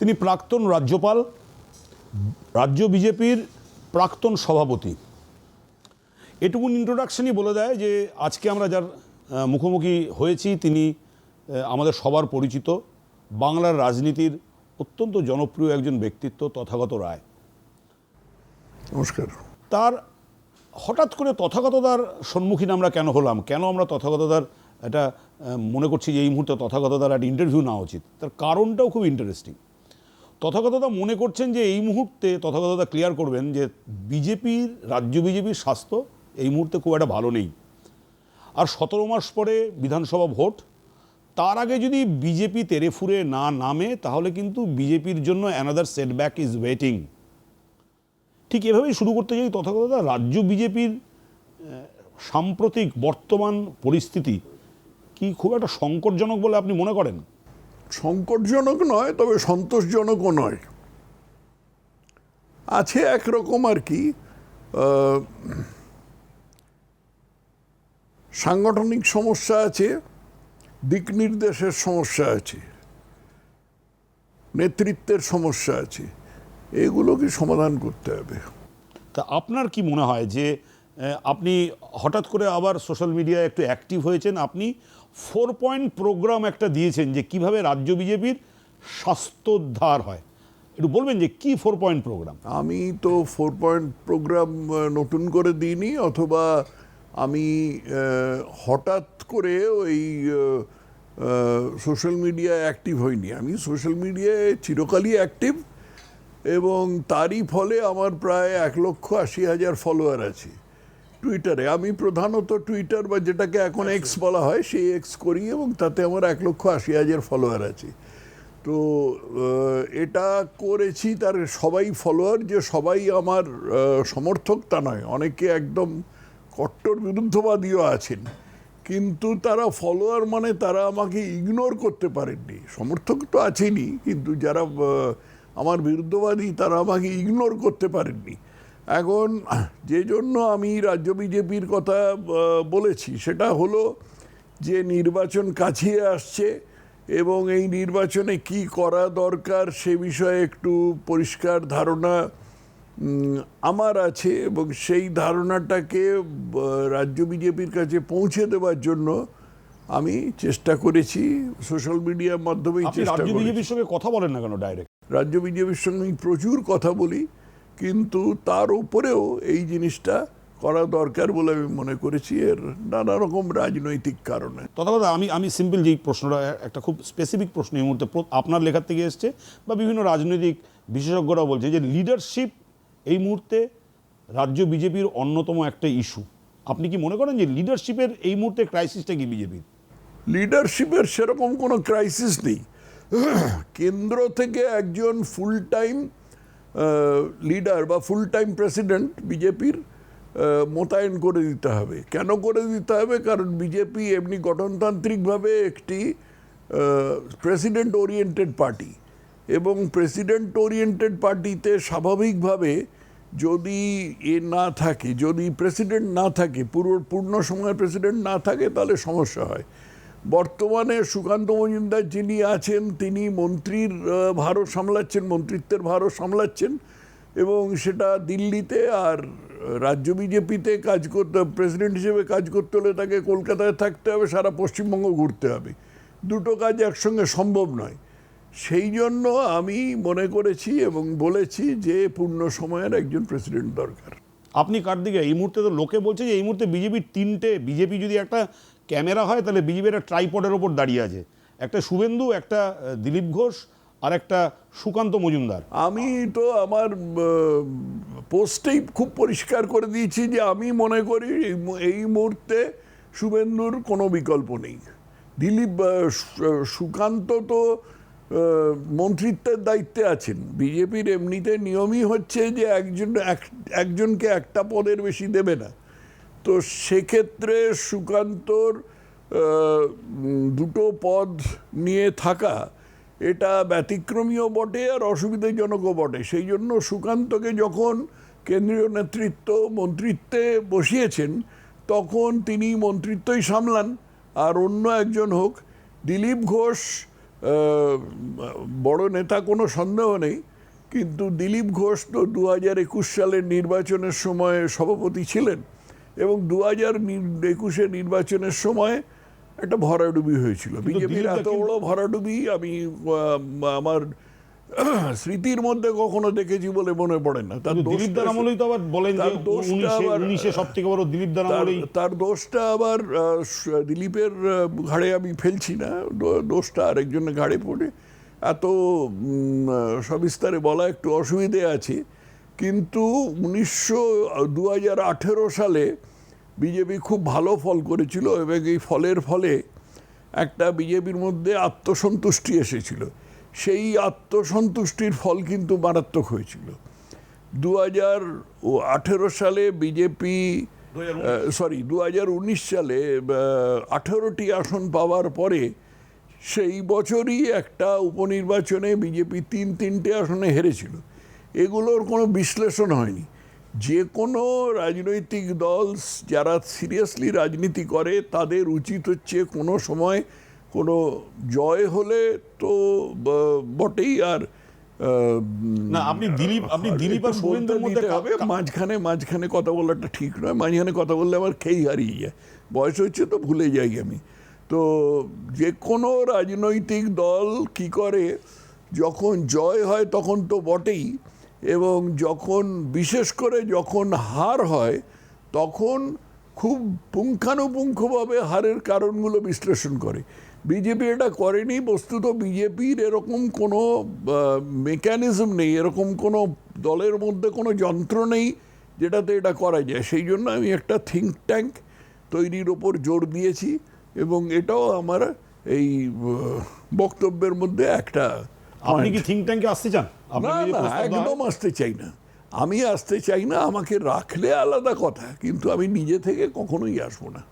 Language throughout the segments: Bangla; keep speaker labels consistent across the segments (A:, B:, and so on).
A: তিনি প্রাক্তন রাজ্যপাল রাজ্য বিজেপির প্রাক্তন সভাপতি। এটুকুন ইন্ট্রোডাকশনই বলে দেয় যে আজকে আমরা যার মুখোমুখি হয়েছি তিনি আমাদের সবার পরিচিত বাংলার রাজনীতির অত্যন্ত জনপ্রিয় একজন ব্যক্তিত্ব তথাগত রায়।
B: নমস্কার।
A: তার হঠাৎ করে তথাগততার সম্মুখীন আমরা কেন হলাম? কেন আমরা তথাগততার এটা মনে করছি যে এই মুহূর্তে তথাগততার একটা ইন্টারভিউ নেওয়া উচিত? তার কারণটাও খুব ইন্টারেস্টিং তথাগততা মনে করছেন যে এই মুহূর্তে তথাগততা ক্লিয়ার করবেন যে বিজেপির, রাজ্য বিজেপির স্বাস্থ্য এই মুহূর্তে খুব একটা ভালো নেই। আর সতেরো মাস পরে বিধানসভা ভোট, তার আগে যদি বিজেপি তেরে ফুরে না নামে, তাহলে কিন্তু বিজেপির জন্য অ্যানাদার সেটব্যাক ইজ ওয়েটিং ঠিক এভাবেই শুরু করতে চাই তথাগততা রাজ্য বিজেপির সাম্প্রতিক বর্তমান পরিস্থিতি কি খুব একটা সংকটজনক বলে আপনি মনে করেন?
B: সংকটজনক নয়, তবে সন্তোষজনকও নয়। আছে একরকম আর কি সাংগঠনিক সমস্যা আছে, দিক নির্দেশের সমস্যা আছে, নেতৃত্বের সমস্যা আছে এগুলোকে সমাধান করতে হবে?
A: তা আপনার কি মনে হয় যে আপনি হঠাৎ করে আবার সোশ্যাল মিডিয়ায় একটু অ্যাক্টিভ হয়েছেন, আপনি ফোর পয়েন্ট প্রোগ্রাম একটা দিয়েছেন যে কীভাবে রাজ্য বিজেপির স্বাস্থ্যোদ্ধার হয়। একটু বলবেন যে কি ফোর পয়েন্ট প্রোগ্রাম?
B: আমি তো ফোর পয়েন্ট প্রোগ্রাম নতুন করে দিইনি, অথবা আমি হঠাৎ করে ওই সোশ্যাল মিডিয়ায় অ্যাক্টিভ হইনি। আমি সোশ্যাল মিডিয়ায় চিরকালই অ্যাক্টিভ এবং তারই ফলে আমার প্রায় এক লক্ষ আশি হাজার ফলোয়ার আছে। টুইটারে আমি প্রধানত টুইটার বা যেটাকে এখন এক্স বলা হয় সেই এক্স করি এবং তাতে আমার এক লক্ষ আশি হাজার ফলোয়ার আছে। তো এটা করেছি তার সবাই ফলোয়ার যে সবাই আমার সমর্থক তা নয়। অনেকে একদম কট্টর বিরুদ্ধবাদীও আছেন। কিন্তু তারা ফলোয়ার মানে তারা আমাকে ইগনোর করতে পারেননি। সমর্থক তো আছেনই কিন্তু যারা আমার বিরুদ্ধবাদী তারা আমাকে ইগনোর করতে পারেননি। এখন যে জন্য আমি রাজ্য বিজেপির কথা বলেছি সেটা হলো যে নির্বাচন কাছিয়ে আসছে এবং এই নির্বাচনে কি করা দরকার সে বিষয়ে একটু পরিষ্কার ধারণা আমার আছে এবং সেই ধারণাটাকে রাজ্য বিজেপির কাছে পৌঁছে দেওয়ার জন্য আমি চেষ্টা করেছি সোশ্যাল মিডিয়ার মাধ্যমেই
A: আপনি
B: চেষ্টা
A: রাজ্য বিজেপির সঙ্গে কথা বলেন না কেন ডাইরেক্ট?
B: রাজ্য বিজেপির সঙ্গে আমি প্রচুর কথা বলি কিন্তু তার উপরেও এই জিনিসটা করা দরকার বলে আমি মনে করেছি এর নানা রকম রাজনৈতিক কারণে।
A: তথাগত আমি আমি সিম্পল যেই প্রশ্নটা একটা খুব স্পেসিফিক প্রশ্ন এই মুহূর্তে আপনার লেখার থেকে এসছে বা বিভিন্ন রাজনৈতিক বিশেষজ্ঞরা বলছে যে লিডারশিপ এই মুহূর্তে রাজ্য বিজেপির অন্যতম একটা ইস্যু আপনি কি মনে করেন যে লিডারশিপের এই মুহূর্তে ক্রাইসিসটা কি বিজেপির
B: লিডারশিপের সেরকম কোনো ক্রাইসিস নেই। কেন্দ্র থেকে একজন ফুল টাইম লিডার বা ফুল টাইম প্রেসিডেন্ট বিজেপির মোতায়েন করে দিতে হবে। কেন করে দিতে হবে? কারণ বিজেপি এমনি গঠনতান্ত্রিকভাবে একটি প্রেসিডেন্ট ওরিয়েন্টেড পার্টি এবং প্রেসিডেন্ট ওরিয়েন্টেড পার্টিতে স্বাভাবিকভাবে যদি এ না থাকে, যদি প্রেসিডেন্ট না থাকে, পুরো, পূর্ণ সময় প্রেসিডেন্ট না থাকে, তাহলে সমস্যা হয়। বর্তমানে সুকান্ত মজুমদার যিনি আছেন, তিনি মন্ত্রীর ভারও সামলাচ্ছেন, মন্ত্রিত্বের ভারও সামলাচ্ছেন এবং সেটা দিল্লিতে আর রাজ্য বিজেপিতে কাজ করতে, প্রেসিডেন্ট হিসেবে কাজ করতে হলে তাকে কলকাতায় থাকতে হবে, সারা পশ্চিমবঙ্গ ঘুরতে হবে। দুটো কাজ একসঙ্গে সম্ভব নয়। সেই জন্য আমি মনে করেছি এবং বলেছি যে পূর্ণ সময়ের একজন প্রেসিডেন্ট দরকার।
A: আপনি কার দিকে? এই মুহূর্তে তো লোকে বলছে যে এই মুহূর্তে বিজেপির তিনটে, বিজেপি যদি একটা ক্যামেরা হয়, তাহলে বিজেপি একটা ট্রাইপডের ওপর দাঁড়িয়ে আছে। একটা শুভেন্দু, একটা দিলীপ ঘোষ, আর একটা সুকান্ত মজুমদার।
B: আমি তো আমার পোস্টেই খুব পরিষ্কার করে দিয়েছি যে আমি মনে করি এই মুহূর্তে শুভেন্দুর কোনো বিকল্প নেই। দিলীপ সুকান্ত তো মন্ত্রিত্বের দায়িত্বে আছেন। বিজেপির এমনিতে নিয়মই হচ্ছে যে একজন, এক- একজনকে একটা পদের বেশি দেবে না। তো সেক্ষেত্রে সুকান্তর দুটো পদ নিয়ে থাকা, এটা ব্যতিক্রমীয় বটে আর অসুবিধাজনকও বটে। সেই জন্য সুকান্তকে যখন কেন্দ্রীয় নেতৃত্ব মন্ত্রিত্বে বসিয়েছেন, তখন তিনি মন্ত্রিত্বই সামলান আর অন্য একজন হোক। দিলীপ ঘোষ বড় নেতা কোনো সন্দেহ নেই, কিন্তু দিলীপ ঘোষ তো দু হাজার একুশ সালের নির্বাচনের সময় সভাপতি ছিলেন। এবং দু হাজার একুশে নির্বাচনের সময় একটা ভরাডুবি হয়েছিল। বিজেপির এত বড় ভরাডুবি আমি আমার স্মৃতির মধ্যে কখনো দেখেছি বলে মনে পড়ে না। তার
A: দিলীপ দার আমলেই তো আবার বলেন যে উনিশে সব থেকে বড় দিলীপ দার
B: তার
A: আমলেই
B: তার দোষটা আবার দিলীপের ঘাড়ে আমি ফেলছি না। দোষটা আরেকজনের ঘাড়ে পড়ে। এত সবিস্তারে বলা একটু অসুবিধে আছে। কিন্তু উনিশশো দু হাজার আঠেরো সালে বিজেপি খুব ভালো ফল করেছিল এবং এই ফলের ফলে একটা বিজেপির মধ্যে আত্মসন্তুষ্টি এসেছিল। সেই আত্মসন্তুষ্টির ফল কিন্তু মারাত্মক হয়েছিল। দু হাজার আঠেরো সালে বিজেপি সরি দু হাজার উনিশ সালে আঠেরোটি আসন পাওয়ার পরে সেই বছরই একটা উপনির্বাচনে বিজেপি তিন তিনটে আসনে হেরেছিল। এগুলোর কোনো বিশ্লেষণ হয়নি। যে কোনো রাজনৈতিক দল যারা সিরিয়াসলি রাজনীতি করে তাদের উচিত হচ্ছে কোনো সময় কোনো জয় হলে তো বটেই আর
A: না আপনি দিলীপ আপনি দিলীপ আর শুভেন্দুর মধ্যে
B: হবে মাঝখানে মাঝখানে কথা বলাটা ঠিক নয় মাঝখানে কথা বললে আমার খেই হারিয়ে যায়। বয়স হচ্ছে তো ভুলে যাই আমি। তো যে কোনো রাজনৈতিক দল কি করে যখন জয় হয় তখন তো বটেই এবং যখন বিশেষ করে যখন হার হয় তখন খুব পুঙ্খানুপুঙ্খভাবে হারের কারণগুলো বিশ্লেষণ করে। বিজেপি এটা করেনি বস্তুত বিজেপির এরকম কোনো মেকানিজম নেই এরকম কোনো দলের মধ্যে কোনো যন্ত্র নেই যেটাতে এটা করা যায়। সেই জন্য আমি একটা থিঙ্ক ট্যাঙ্ক তৈরির ওপর জোর দিয়েছি এবং এটাও আমার এই বক্তব্যের মধ্যে একটা
A: আপনি কি থিঙ্ক ট্যাঙ্কে আসতে চান?
B: না? একদম আসতে চাই না। আমি আসতে চাই না আমাকে রাখলে আলাদা কথা কিন্তু আমি নিজে থেকে কখনোই আসব না।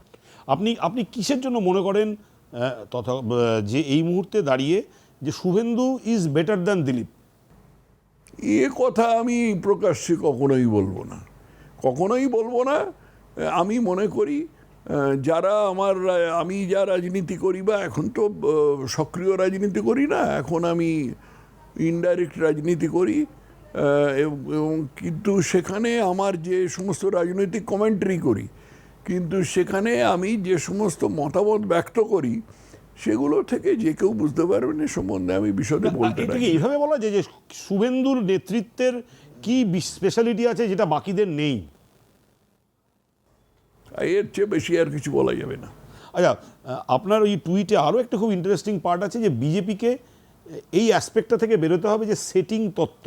A: আপনি আপনি কিসের জন্য মনে করেন তথা যে এই মুহূর্তে দাঁড়িয়ে যে Suvendu is better than Dilip?
B: এ কথা আমি প্রকাশ্যে কখনোই বলব না। কখনোই বলব না আমি মনে করি যারা আমার আমি যা রাজনীতি করি বা এখন তো সক্রিয় রাজনীতি করি না এখন আমি ইনডাইরেক্ট রাজনীতি করি এবং কিন্তু সেখানে আমার যে সমস্ত রাজনৈতিক কমেন্ট্রি করি কিন্তু সেখানে আমি যে সমস্ত মতামত ব্যক্ত করি সেগুলো থেকে যে কেউ বুঝতে পারবেন এ সম্বন্ধে আমি বিশদে বলতে পারি
A: এইভাবে বলা যায় যে শুভেন্দুর নেতৃত্বের কি স্পেশালিটি আছে যেটা বাকিদের নেই?
B: এর চেয়ে বেশি আর কিছু বলা যাবে না।
A: আচ্ছা আপনার ওই টুইটে আরও একটা খুব ইন্টারেস্টিং পার্ট আছে যে বিজেপিকে এই অ্যাসপেক্টটা থেকে বেরোতে হবে যে সেটিং তত্ত্ব।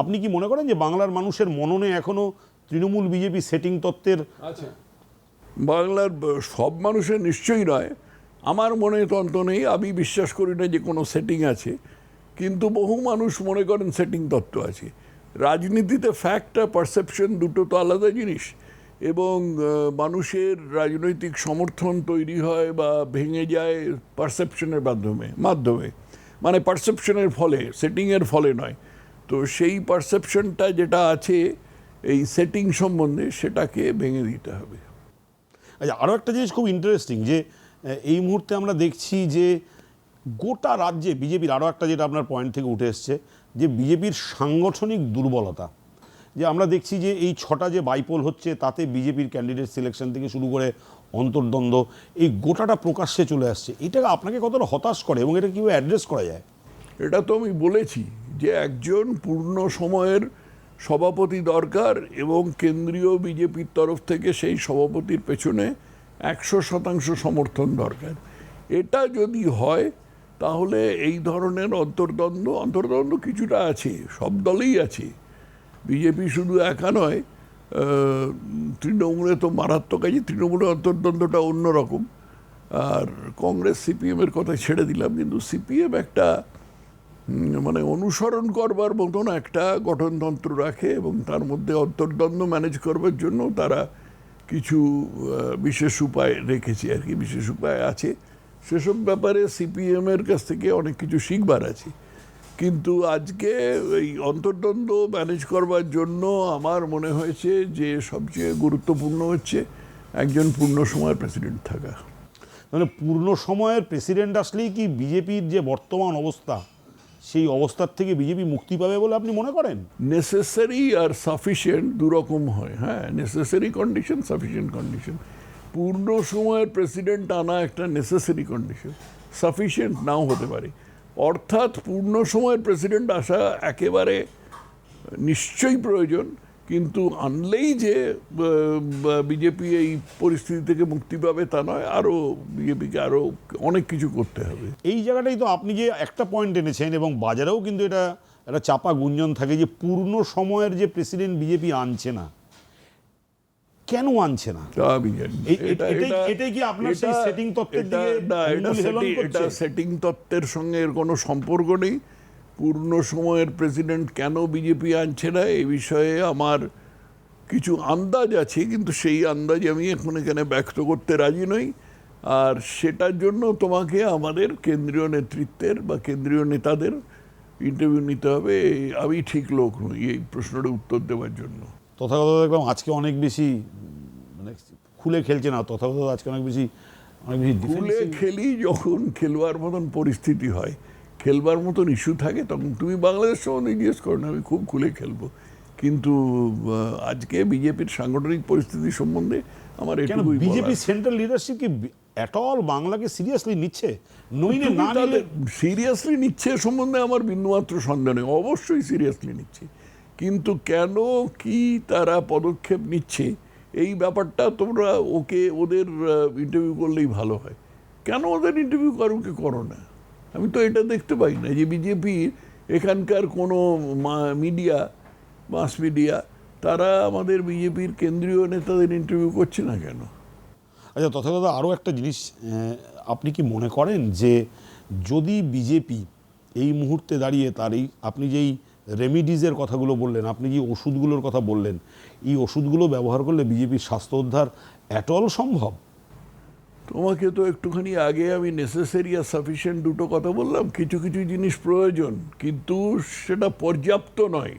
A: আপনি কি মনে করেন যে বাংলার মানুষের মননে এখনও তৃণমূল বিজেপি সেটিং তত্ত্বের?
B: বাংলার সব মানুষের নিশ্চয়ই নয়। আমার মনে তন্ত নেই আমি বিশ্বাস করি না যে কোনো সেটিং আছে। কিন্তু বহু মানুষ মনে করেন সেটিং তত্ত্ব আছে। রাজনীতিতে ফ্যাক্ট আর পারসেপশন দুটো তো আলাদা জিনিস। এবং মানুষের রাজনৈতিক সমর্থন তৈরি হয় বা ভেঙে যায় পারসেপশনের মাধ্যমে মাধ্যমে। মানে পারসেপশনের ফলে সেটিংয়ের ফলে নয়। তো সেই পারসেপশনটা যেটা আছে, এই সেটিং সম্বন্ধে সেটাকে ভেঙে দিতে হবে।
A: আচ্ছা আরও একটা জিনিস খুব ইন্টারেস্টিং যে এই মুহূর্তে আমরা দেখছি যে, গোটা রাজ্যে বিজেপির আরও একটা যেটা আপনার পয়েন্ট থেকে উঠে এসছে, যে বিজেপির সাংগঠনিক দুর্বলতা। যে আমরা দেখছি যে এই ছটা যে বাইপোল হচ্ছে, তাতে বিজেপির ক্যান্ডিডেট সিলেকশন থেকে শুরু করে অন্তর্দ্বন্দ্ব, এই গোটাটা প্রকাশ্যে চলে আসছে। এটা আপনাকে কতটা হতাশ করে এবং এটা কীভাবে অ্যাড্রেস করা যায়?
B: এটা তো আমি বলেছি যে একজন পূর্ণ সময়ের সভাপতি দরকার এবং কেন্দ্রীয় বিজেপির তরফ থেকে সেই সভাপতির পেছনে একশো শতাংশ সমর্থন দরকার। এটা যদি হয়, তাহলে এই ধরনের অন্তর্দ্বন্দ্ব অন্তর্দ্বন্দ্ব কিছুটা আছে, সব দলেই আছে। বিজেপি শুধু একা নয় তৃণমূলে তো মারাত্মক আছে তৃণমূলের অন্তর্দ্বন্দ্বটা অন্যরকম। আর কংগ্রেস সিপিএমের কথা ছেড়ে দিলাম, কিন্তু সিপিএম একটা মানে অনুসরণ করবার মতন একটা গঠনতন্ত্র রাখে এবং তার মধ্যে অন্তর্দ্বন্দ্ব ম্যানেজ করবার জন্য তারা কিছু বিশেষ উপায় রেখেছে আর কি, বিশেষ উপায় আছে। সেসব ব্যাপারে সিপিএমের কাছ থেকে অনেক কিছু শিখবার আছে। কিন্তু আজকে এই অন্তর্দ্বন্দ্ব ম্যানেজ করবার জন্য আমার মনে হয়েছে যে সবচেয়ে গুরুত্বপূর্ণ হচ্ছে একজন পূর্ণ সময়ের প্রেসিডেন্ট থাকা।
A: মানে পূর্ণ সময়ের প্রেসিডেন্ট আসলেই কি বিজেপির যে বর্তমান অবস্থা সেই অবস্থার থেকে বিজেপি মুক্তি পাবে বলে আপনি মনে করেন?
B: নেসেসারি আর সাফিসিয়েন্ট দুরকম হয় হ্যাঁ নেসেসারি কন্ডিশন সাফিসিয়েন্ট কন্ডিশন পূর্ণ সময়ের প্রেসিডেন্ট আনা একটা নেসেসারি কন্ডিশন সাফিসিয়েন্ট নাও হতে পারে। অর্থাৎ পূর্ণ সময়ের প্রেসিডেন্ট আসা একেবারে নিশ্চয়ই প্রয়োজন, কিন্তু আনলেই যে বিজেপি এই পরিস্থিতি থেকে মুক্তি পাবে তা নয় আরও বিজেপিকে আরও অনেক কিছু করতে হবে।
A: এই জায়গাটাই তো আপনি যে একটা পয়েন্ট এনেছেন এবং বাজারেও কিন্তু এটা, একটা চাপা গুঞ্জন থাকে যে পূর্ণ সময়ের যে প্রেসিডেন্ট বিজেপি আনছে না। কেন আনছে না?
B: আমি জানি
A: এটাই- কি আপনার সেই setting তত্ত্বের দিকে
B: না, এটা সেটিং তত্ত্বের সঙ্গে এর কোনো সম্পর্ক নেই। পূর্ণ সময়ের প্রেসিডেন্ট কেন বিজেপি আনছে না এই বিষয়ে আমার কিছু আন্দাজ আছে কিন্তু সেই আন্দাজ আমি এখন এখানে ব্যক্ত করতে রাজি নই। আর সেটার জন্য তোমাকে আমাদের কেন্দ্রীয় নেতৃত্বের বা কেন্দ্রীয় নেতাদের ইন্টারভিউ নিতে হবে। আমি ঠিক লোক নই এই প্রশ্নটা উত্তর দেওয়ার জন্য।
A: তথাগত দেখলাম আজকে অনেক বেশি মানে খুলে খেলছে না তথাগত আজকে অনেক বেশি অনেক বেশি
B: খুলে খেলি যখন খেলবার মতন পরিস্থিতি হয় খেলবার মতন ইস্যু থাকে তখন তুমি বাংলাদেশ সম্বন্ধে জিজ্ঞেস করো না আমি খুব খুলে খেলব। কিন্তু আজকে বিজেপির সাংগঠনিক পরিস্থিতি সম্বন্ধে আমার এটুকুই
A: বিজেপি সেন্ট্রাল লিডারশিপ কি অ্যাট অল বাংলাকে সিরিয়াসলি নিচ্ছে? নইলে না
B: সিরিয়াসলি নিচ্ছে সম্বন্ধে আমার বিন্দুমাত্র সন্দেহ নেই অবশ্যই সিরিয়াসলি নিচ্ছে। কিন্তু কেন কি তারা পদক্ষেপ নিচ্ছে? এই ব্যাপারটা তোমরা ওকে ওদের ইন্টারভিউ করলেই ভালো হয়। কেন ওদের ইন্টারভিউ কারোকে করো না? আমি তো এটা দেখতে পাই না যে বিজেপি এখানকার কোনো মিডিয়া মাস মিডিয়া তারা আমাদের বিজেপির কেন্দ্রীয় নেতাদের ইন্টারভিউ করছে না কেন?
A: আচ্ছা তথাগত আরও একটা জিনিস আপনি কি মনে করেন যে যদি বিজেপি এই মুহূর্তে দাঁড়িয়ে তার এই, আপনি যেই রেমিডিজের কথাগুলো বললেন, আপনি যে ওষুধগুলোর কথা বললেন, এই ওষুধগুলো ব্যবহার করলে বিজেপির স্বাস্থ্য উদ্ধার অ্যাটল সম্ভব?
B: তোমাকে তো একটুখানি আগে আমি নেসেসারি আর সাফিসিয়েন্ট দুটো কথা বললাম, কিছু কিছু জিনিস প্রয়োজন, কিন্তু সেটা পর্যাপ্ত নয়।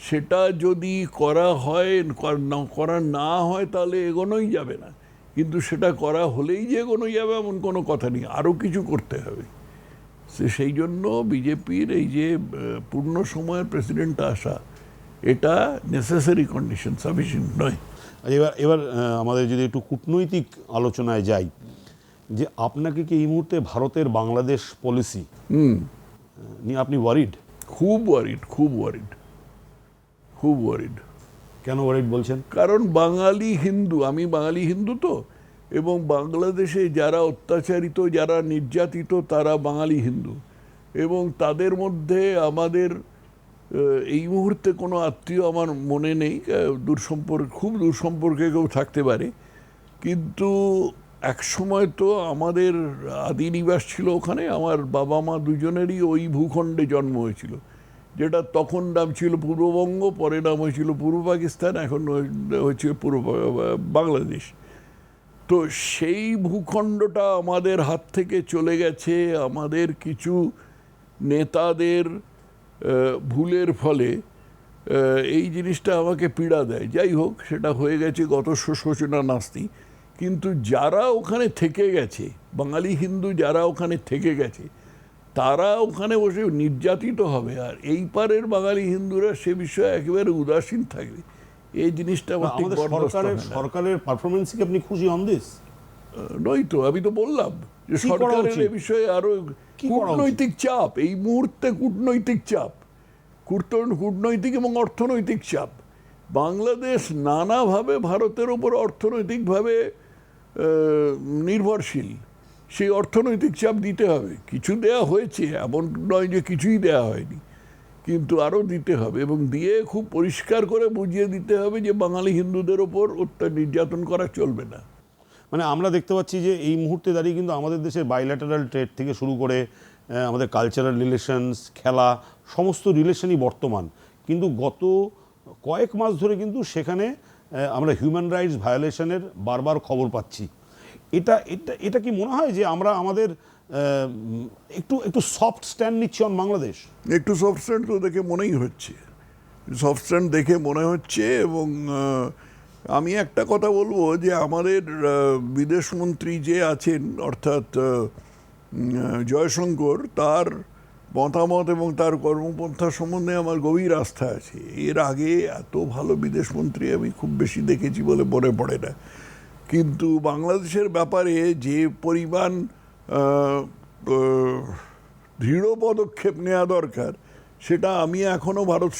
B: সেটা যদি করা হয়, কর- না- হয় তাহলে এগোনোই যাবে না। কিন্তু সেটা করা হলেই যে এগোনো যাবে, এমন কোনো কথা নেই। আরও কিছু করতে হবে। সেই জন্য বিজেপির এই যে পূর্ণ সময়ের প্রেসিডেন্ট আসা এটা নেসেসারি কন্ডিশন সাফিসিয়েন্ট নয়।
A: এবার এবার আমাদের যদি একটু কূটনৈতিক আলোচনায় যাই যে আপনাকে কি এই মুহূর্তে ভারতের বাংলাদেশ পলিসি নিয়ে আপনি ওয়ারিড
B: খুব ওয়ারিড খুব ওয়ারিড খুব ওয়ারিড
A: কেন ওয়ারিড বলছেন?
B: কারণ বাঙালি হিন্দু আমি বাঙালি হিন্দু তো এবং বাংলাদেশে যারা অত্যাচারিত, যারা নির্যাতিত, তারা বাঙালি হিন্দু। এবং তাদের মধ্যে আমাদের এই মুহূর্তে কোনো আত্মীয় আমার মনে নেই দূরসম্পর্ক খুব দূরসম্পর্কে কেউ থাকতে পারে। কিন্তু এক সময় তো আমাদের আদি নিবাস ছিল ওখানে, আমার বাবা মা দুজনেরই ওই ভূখণ্ডে জন্ম হয়েছিল। যেটা তখন নাম ছিল পূর্ববঙ্গ, পরে নাম হয়েছিল পূর্ব পাকিস্তান, এখন হয়ে- হয়েছে পূর্ব বাংলাদেশ। তো সেই ভূখণ্ডটা আমাদের হাত থেকে চলে গেছে। আমাদের কিছু নেতাদের ভুলের ফলে এই জিনিসটা আমাকে পীড়া দেয়। যাই হোক, সেটা হয়ে গেছে গত শোষণা নাস্তি। কিন্তু যারা ওখানে থেকে গেছে, বাঙালি হিন্দু যারা ওখানে থেকে গেছে, তারা ওখানে বসে নির্যাতিত হবে। আর এই পারের বাঙালি হিন্দুরা সে বিষয়ে একেবারে উদাসীন থাকবে। এই জিনিসটা
A: আমাদের সরকারের সরকারের পারফরমেন্স কি আপনি খুশি অন দিস
B: নই তো আমি তো বললাম যে সরকারের? এ বিষয়ে
A: আরও?
B: কূটনৈতিক চাপ এই মুহূর্তে কূটনৈতিক চাপ। কূটনৈতিক এবং অর্থনৈতিক চাপ। বাংলাদেশ নানাভাবে ভারতের ওপর অর্থনৈতিকভাবে নির্ভরশীল। সেই অর্থনৈতিক চাপ দিতে হবে। কিছু দেয়া হয়েছে এমন নয় যে কিছুই দেয়া হয়নি। কিন্তু আরও দিতে হবে এবং দিয়ে খুব পরিষ্কার করে বুঝিয়ে দিতে হবে যে বাঙালি হিন্দুদের ওপর অত্যাচার, নির্যাতন করা চলবে না।
A: মানে আমরা দেখতে পাচ্ছি যে এই মুহূর্তে দাঁড়িয়ে কিন্তু আমাদের দেশের বাইল্যাটারাল ট্রেড থেকে শুরু করে আমাদের কালচারাল রিলেশনস খেলা, সমস্ত রিলেশনই বর্তমান। কিন্তু গত কয়েক মাস ধরে কিন্তু সেখানে আমরা হিউম্যান রাইটস ভায়োলেশনের বারবার খবর পাচ্ছি। এটা এটা এটা কি মনে হয় যে আমরা আমাদের একটু একটু সফট স্ট্যান্ড নিচ্ছে অন বাংলাদেশ।
B: একটু সফটস্ট্যান্ড তো দেখে মনেই হচ্ছে। সফটস্ট্যান্ড দেখে মনে হচ্ছে এবং আমি একটা কথা বলব যে আমাদের বিদেশমন্ত্রী যে আছেন, অর্থাৎ জয়শঙ্কর, তার মতামত এবং তার কর্মপন্থা সম্বন্ধে আমার গভীর আস্থা আছে। এর আগে এত ভালো বিদেশমন্ত্রী আমি খুব বেশি দেখেছি বলে মনে পড়ে না। কিন্তু বাংলাদেশের ব্যাপারে যে পরিমাণ দৃঢ় পদক্ষেপ নেওয়া দরকার সেটা আমি এখনও ভারত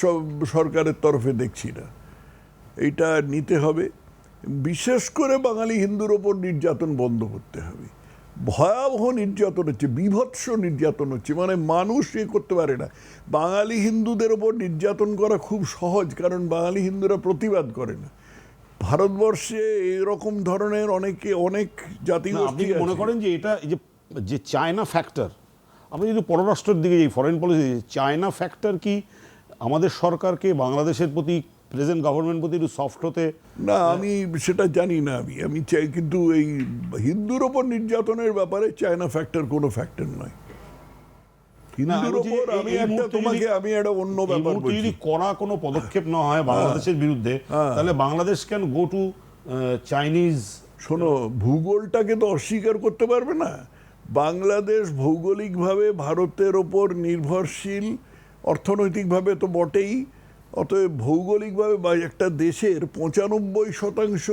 B: সরকারের তরফে দেখছি না। এইটা নিতে হবে। বিশেষ করে বাঙালি হিন্দুর ওপর নির্যাতন বন্ধ করতে হবে। ভয়াবহ নির্যাতন হচ্ছে বিভৎস নির্যাতন হচ্ছে মানে মানুষ এ করতে পারে না। বাঙালি হিন্দুদের ওপর নির্যাতন করা খুব সহজ কারণ বাঙালি হিন্দুরা প্রতিবাদ করে না। ভারতবর্ষে এরকম ধরনের অনেকে অনেক
A: কি মনে করেন যে এটা এই যে যে চায়না ফ্যাক্টর আমরা যদি পররাষ্ট্রের দিকে যাই ফরেন পলিসি চায়না ফ্যাক্টর কি? আমাদের সরকারকে বাংলাদেশের প্রতি প্রেজেন্ট গভর্নমেন্ট প্রতি একটু সফট হতে?
B: না আমি সেটা জানি না আমি। আমি চাই কিন্তু এই হিন্দুর ওপর নির্যাতনের ব্যাপারে চায়না ফ্যাক্টর কোনো ফ্যাক্টর নয়। হিন্দুর ওপর আমি একটা তোমাকে আমি একটা অন্য ব্যাপার
A: মুহূর্তে
B: বলছি।
A: যদি কড়া কোনো পদক্ষেপ না হয় বাংলাদেশের বিরুদ্ধে। তাহলে Bangladesh can go to Chinese
B: শোনো ভূগোলটাকে তো অস্বীকার করতে পারবে না। বাংলাদেশ ভৌগোলিকভাবে ভারতের ওপর নির্ভরশীল, অর্থনৈতিকভাবে তো বটেই, অতএব ভৌগোলিকভাবে বা একটা দেশের পঁচানব্বই শতাংশ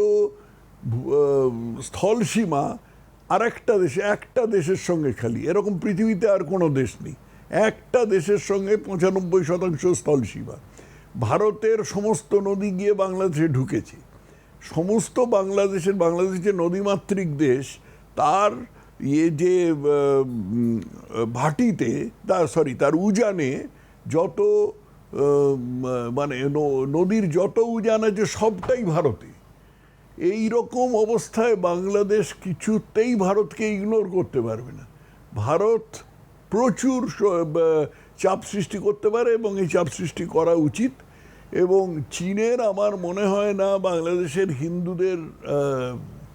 B: স্থলসীমা আর একটা দেশে, একটা দেশের সঙ্গে খালি। এরকম পৃথিবীতে আর কোনো দেশ নেই। একটা দেশের সঙ্গে পঁচানব্বই শতাংশ স্থলসীমা ভারতের সমস্ত নদী গিয়ে বাংলাদেশে ঢুকেছে। সমস্ত বাংলাদেশের বাংলাদেশ যে নদীমাতৃক দেশ, তার ইয়ে যে ভাটিতে তার সরি তার উজানে যত মানে নদীর যত উজান আছে সবটাই ভারতে এই রকম অবস্থায় বাংলাদেশ কিছুতেই ভারতকে ইগনোর করতে পারবে না। ভারত প্রচুর চাপ সৃষ্টি করতে পারে এবং এই চাপ সৃষ্টি করা উচিত এবং চীনের আমার মনে হয় না বাংলাদেশের হিন্দুদের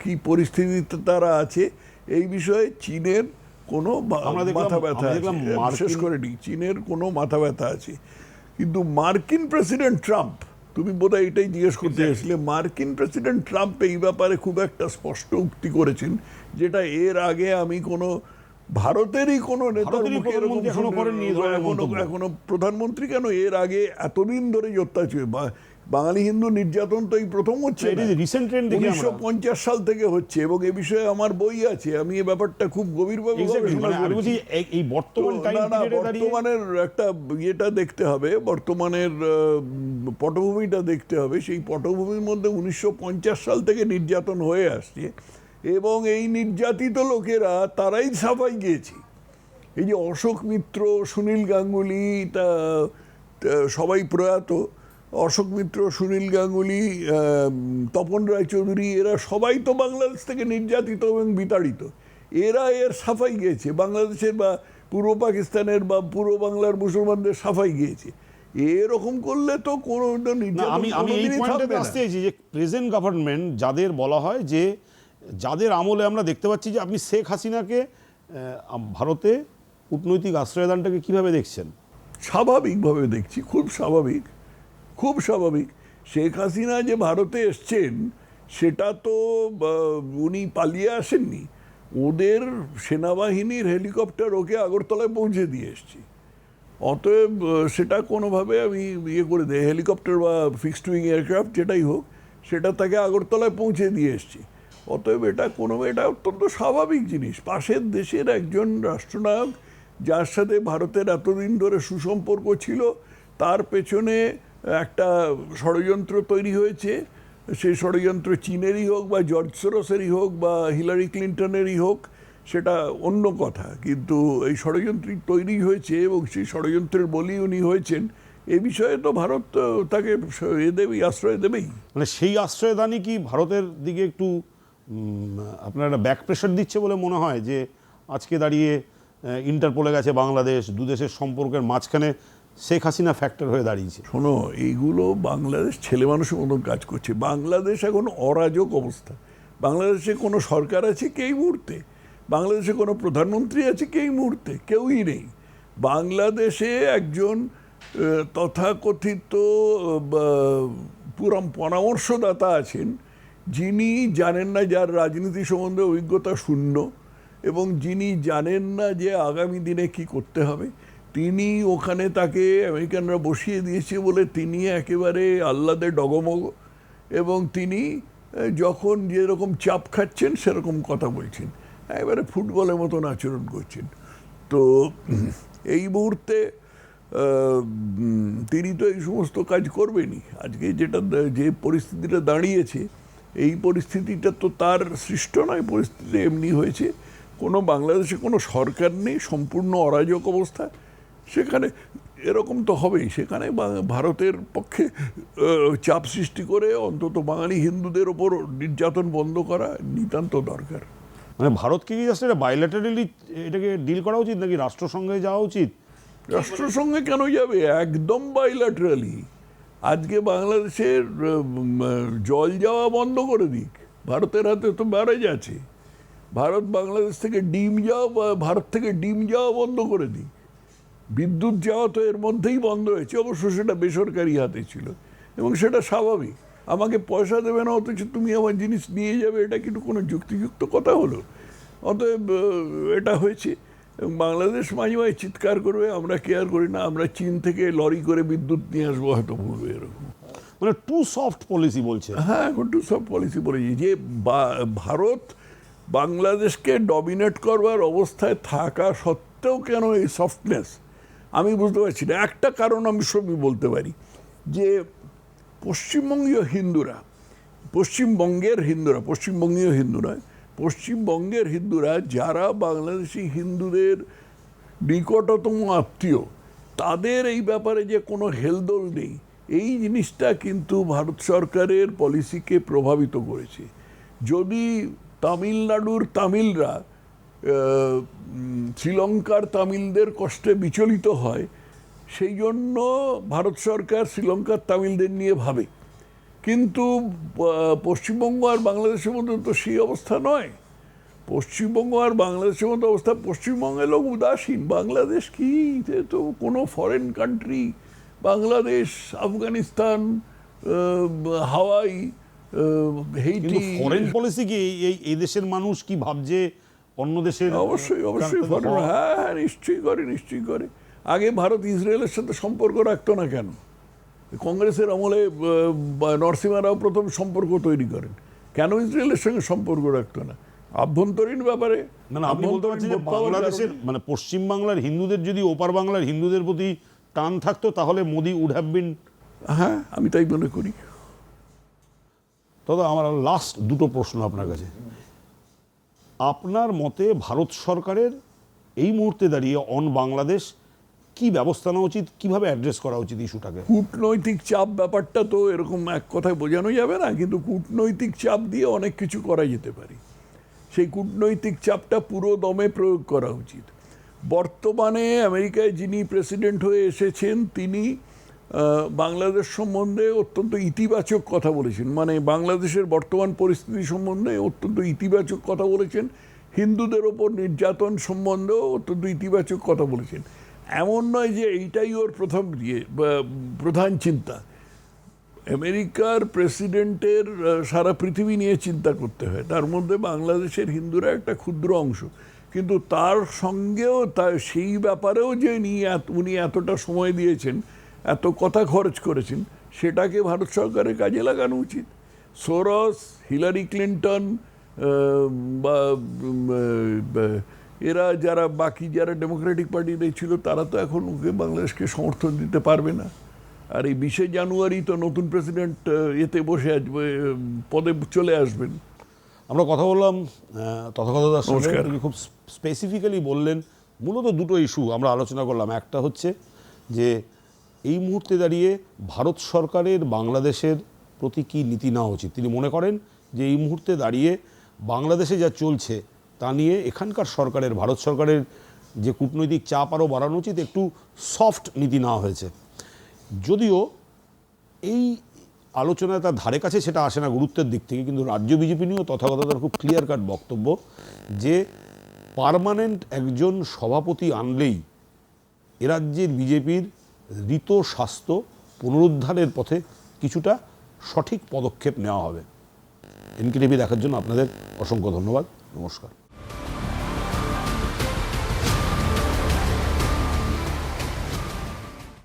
B: কি পরিস্থিতিতে তারা আছে। এই বিষয়ে চীনের কোনো মাথা ব্যথা বিশেষ করে চীনের কোনো মাথা ব্যথা আছে। কিন্তু মার্কিন প্রেসিডেন্ট ট্রাম্প তুমি বোধহয় এটাই জিজ্ঞেস করতে এসেছিলে মার্কিন প্রেসিডেন্ট ট্রাম্প এই ব্যাপারে খুব একটা স্পষ্ট উক্তি করেছেন যেটা এর আগে আমি কোনো ভারতেরই কোনো নেতার মুখে এরকম
A: প্রধানমন্ত্রী
B: এখনও প্রধানমন্ত্রী কেন এর আগে এতদিন ধরে যে অত্যাচার বা- বাঙালি হিন্দু নির্যাতন তো এই প্রথম হচ্ছে উনিশশো পঞ্চাশ সাল থেকে হচ্ছে এবং এ বিষয়ে আমার বই আছে আমি এ ব্যাপারটা খুব গভীরভাবে
A: মানে। এই-
B: বর্তমানের একটা ইয়েটা দেখতে হবে বর্তমানের পটভূমিটা দেখতে হবে। সেই পটভূমির মধ্যে উনিশশো পঞ্চাশ সাল থেকে নির্যাতন হয়ে আসছে এবং এই নির্যাতিত লোকেরা তারাই সাফাই গিয়েছে। এই যে অশোক মিত্র সুনীল গাঙ্গুলি তা সবাই প্রয়াত অশোক মিত্র সুনীল গাঙ্গুলি তপন রায়চৌধুরী এরা সবাই তো বাংলাদেশ থেকে নির্যাতিত এবং বিতাড়িত। এরা এর সাফাই গিয়েছে। বাংলাদেশের বা পূর্ব পাকিস্তানের বা পূর্ব বাংলার মুসলমানদের সাফাই গিয়েছে। এরকম করলে তো কোনো
A: না আমি আমি এই
B: কোনোদিনই
A: পয়েন্টে আসতে চাইছি যে প্রেজেন্ট গভর্নমেন্ট যাদের বলা হয় যে যাদের আমলে আমরা দেখতে পাচ্ছি যে আপনি শেখ হাসিনাকে ভারতে কূটনৈতিক আশ্রয়দানটাকে কীভাবে দেখছেন?
B: স্বাভাবিকভাবে দেখছি খুব স্বাভাবিক। খুব স্বাভাবিক। শেখ হাসিনা যে ভারতে এসছেন, সেটা তো উনি পালিয়ে আসেননি। ওদের সেনাবাহিনীর হেলিকপ্টার ওকে আগরতলায় পৌঁছে দিয়ে এসছি। অতএব সেটা কোনোভাবে আমি ইয়ে করে দেয় হেলিকপ্টার বা ফিক্সড উইং এয়ারক্রাফট যেটাই হোক, সেটা তাকে আগরতলায় পৌঁছে দিয়ে এসছি। অতএব, এটা কোনো এটা অত্যন্ত স্বাভাবিক জিনিস। পাশের দেশের একজন রাষ্ট্রনায়ক, যার সাথে ভারতের এতদিন ধরে সুসম্পর্ক ছিল, তার পেছনে একটা ষড়যন্ত্র তৈরি হয়েছে। সেই ষড়যন্ত্র চীনেরই হোক বা জর্জ সরোসেরই হোক বা হিলারি ক্লিন্টনেরই হোক, সেটা অন্য কথা। কিন্তু এই ষড়যন্ত্রী তৈরি হয়েছে এবং সেই ষড়যন্ত্রের বলি উনি হয়েছেন, এ বিষয়ে তো ভারত তাকে এ দেবেই, আশ্রয় দেবেই।
A: মানে সেই আশ্রয়দানই কি ভারতের দিকে একটু আপনার একটা ব্যাক প্রেশার দিচ্ছে বলে মনে হয়? যে আজকে দাঁড়িয়ে ইন্টারপোলে গেছে বাংলাদেশ দু দেশের সম্পর্কের মাঝখানে শেখ হাসিনা ফ্যাক্টর হয়ে দাঁড়িয়েছে।
B: শোনো এইগুলো বাংলাদেশ ছেলে মানুষের মতন কাজ করছে। বাংলাদেশ এখন অরাজক অবস্থা। বাংলাদেশে কোনো সরকার আছে কি এই মুহূর্তে? বাংলাদেশে কোনো প্রধানমন্ত্রী আছে কি এই মুহূর্তে? কেউই নেই। বাংলাদেশে একজন তথাকথিত পুরম পরামর্শদাতা আছেন, যিনি জানেন না যার রাজনীতি সম্বন্ধে অভিজ্ঞতা শূন্য এবং যিনি জানেন না যে আগামী দিনে কি করতে হবে। তিনি ওখানে তাকে আমেরিকানরা বসিয়ে দিয়েছে বলে তিনি একেবারে আহ্লাদে ডগমগ এবং তিনি যখন যেরকম চাপ খাচ্ছেন সেরকম কথা বলছেন। একেবারে ফুটবলের মতন আচরণ করছেন। তো এই মুহূর্তে তিনি তো এই সমস্ত কাজ করবেনই। আজকে যেটা, যে পরিস্থিতিটা দাঁড়িয়েছে, এই পরিস্থিতিটা তো তার সৃষ্ট নয়। পরিস্থিতি এমনি হয়েছে। কোনো বাংলাদেশে কোনো সরকার নেই, সম্পূর্ণ অরাজক অবস্থা। সেখানে এরকম তো হবেই। সেখানে ভারতের পক্ষে চাপ সৃষ্টি করে অন্তত বাঙালি হিন্দুদের ওপর নির্যাতন বন্ধ করা নিতান্ত দরকার।
A: মানে ভারতকে কি জাস্ট এটা বাইল্যাটারালি এটাকে ডিল করা উচিত নাকি রাষ্ট্রসংঘে যাওয়া উচিত?
B: রাষ্ট্রসংঘে কেন যাবে? একদম বাইল্যাটারালি আজকে বাংলাদেশের জল যাওয়া বন্ধ করে দিক। ভারতের হাতে তো ব্যারেজ আছে। ভারত বাংলাদেশ থেকে ডিম যাওয়া ভারত থেকে ডিম যাওয়া বন্ধ করে দিক। বিদ্যুৎ যাওয়া তো এর মধ্যেই বন্ধ হয়েছে অবশ্য সেটা বেসরকারি হাতে ছিল এবং সেটা স্বাভাবিক। আমাকে পয়সা দেবে না অথচ তুমি আমার জিনিস নিয়ে যাবে এটা কিন্তু কোনো যুক্তিযুক্ত কথা হলো। অতএব এটা হয়েছে। এবং বাংলাদেশ মাঝে মাঝে চিৎকার করবে আমরা কেয়ার করি না আমরা চীন থেকে লরি করে বিদ্যুৎ নিয়ে আসব হয়তো বলবে এরকম।
A: মানে টু সফট পলিসি বলছে।
B: হ্যাঁ এখন টু সফট পলিসি বলেছি যে বা- ভারত বাংলাদেশকে ডমিনেট করবার অবস্থায় থাকা সত্ত্বেও কেন এই সফটনেস আমি বুঝতে পারছি না। একটা কারণ আমি সবই বলতে পারি যে পশ্চিমবঙ্গীয় হিন্দুরা, পশ্চিমবঙ্গের হিন্দুরা, পশ্চিমবঙ্গীয় হিন্দুরা, পশ্চিমবঙ্গের হিন্দুরা যারা বাংলাদেশি হিন্দুদের নিকটতম আত্মীয়, তাদের এই ব্যাপারে যে কোনো হেলদোল নেই। এই জিনিসটা কিন্তু ভারত সরকারের পলিসিকে প্রভাবিত করেছে। যদি তামিলনাড়ুর তামিলরা শ্রীলঙ্কার তামিলদের কষ্টে বিচলিত হয় সেই জন্য ভারত সরকার শ্রীলঙ্কার তামিলদের নিয়ে ভাবে। কিন্তু পশ্চিমবঙ্গ আর বাংলাদেশের মধ্যে তো সেই অবস্থা নয়। পশ্চিমবঙ্গ আর বাংলাদেশের মতো অবস্থা পশ্চিমবঙ্গের লোক উদাসীন। বাংলাদেশ কি? তো কোনো foreign country Bangladesh Afghanistan Hawaii Haiti.
A: Foreign policy কি? এই দেশের মানুষ কি ভাবছে অন্য দেশের
B: অবশ্যই অবশ্যই
A: প্রান্ত
B: ফরেন হ্যাঁ হ্যাঁ নিশ্চয়ই করে নিশ্চয়ই করে। আগে ভারত ইসরায়েলের সাথে সম্পর্ক রাখতো না কেন? কংগ্রেসের আমলে আহ, নরসিমা রাও প্রথম সম্পর্ক তৈরি করেন। কেন ইসরায়েলের সঙ্গে সম্পর্ক রাখতো না? আভ্যন্তরীণ ব্যাপারে
A: না না আপনি বলতে পারছেন যে বাংলাদেশের মানে পশ্চিম বাংলার হিন্দুদের যদি ওপার বাংলার হিন্দুদের প্রতি টান থাকতো তাহলে মোদি উড হ্যাভ বিন
B: হ্যাঁ আমি তাই মনে করি।
A: দাদা আমার লাস্ট দুটো প্রশ্ন আপনার কাছে। আপনার মতে ভারত সরকারের এই মুহূর্তে দাঁড়িয়ে অন বাংলাদেশ কি ব্যবস্থা নেওয়া উচিত? কীভাবে অ্যাড্রেস করা উচিত ইস্যুটাকে?
B: কূটনৈতিক চাপ ব্যাপারটা তো এরকম এক কথায় বোঝানো যাবে না, কিন্তু কূটনৈতিক চাপ দিয়ে অনেক কিছু করা যেতে পারে। সেই কূটনৈতিক চাপটা পুরো দমে প্রয়োগ করা উচিত। বর্তমানে আমেরিকায় যিনি প্রেসিডেন্ট হয়ে এসেছেন, তিনি বাংলাদেশ সম্বন্ধে অত্যন্ত ইতিবাচক কথা বলেছেন। মানে বাংলাদেশের বর্তমান পরিস্থিতি সম্বন্ধে অত্যন্ত ইতিবাচক কথা বলেছেন। হিন্দুদের ওপর নির্যাতন সম্বন্ধেও অত্যন্ত ইতিবাচক কথা বলেছেন। এমন নয় যে এইটাই ওর প্রথম ইয়ে প্রধান চিন্তা। আমেরিকার প্রেসিডেন্টের সারা পৃথিবী নিয়ে চিন্তা করতে হয়। তার মধ্যে বাংলাদেশের হিন্দুরা একটা ক্ষুদ্র অংশ। কিন্তু তার সঙ্গেও তার সেই ব্যাপারেও যে নিয়ে উনি এতটা সময় দিয়েছেন এত কথা খরচ করেছেন সেটাকে ভারত সরকারের কাজে লাগানো উচিত। সোরস হিলারি ক্লিন্টন বা এরা যারা বাকি যারা ডেমোক্রেটিক পার্টির ছিল তারা তো এখন ওকে বাংলাদেশকে সমর্থন দিতে পারবে না। আর এই বিশে জানুয়ারি তো নতুন প্রেসিডেন্ট এতে বসে আসবে পদে চলে আসবেন।
A: আমরা কথা বললাম তথাগতদার সঙ্গে তিনি খুব স্পেসিফিক্যালি বললেন মূলত দুটো ইস্যু আমরা আলোচনা করলাম। একটা হচ্ছে যে এই মুহূর্তে দাঁড়িয়ে ভারত সরকারের বাংলাদেশের প্রতি কী নীতি নেওয়া উচিত? তিনি মনে করেন যে এই মুহূর্তে দাঁড়িয়ে বাংলাদেশে যা চলছে, তা নিয়ে এখানকার সরকারের, ভারত সরকারের যে কূটনৈতিক চাপ আরও বাড়ানো উচিত, একটু সফট নীতি নেওয়া হয়েছে। যদিও এই আলোচনায় তার ধারে কাছে সেটা আসে না গুরুত্বের দিক থেকে, কিন্তু রাজ্য বিজেপি নিয়েও তথাগততার খুব ক্লিয়ার কাট বক্তব্য যে পার্মানেন্ট একজন সভাপতি আনলেই এ রাজ্যের বিজেপির ঋত স্বাস্থ্য পুনরুদ্ধারের পথে কিছুটা সঠিক পদক্ষেপ নেওয়া হবে। এনকে টিভি দেখার জন্য আপনাদের অসংখ্য ধন্যবাদ। নমস্কার।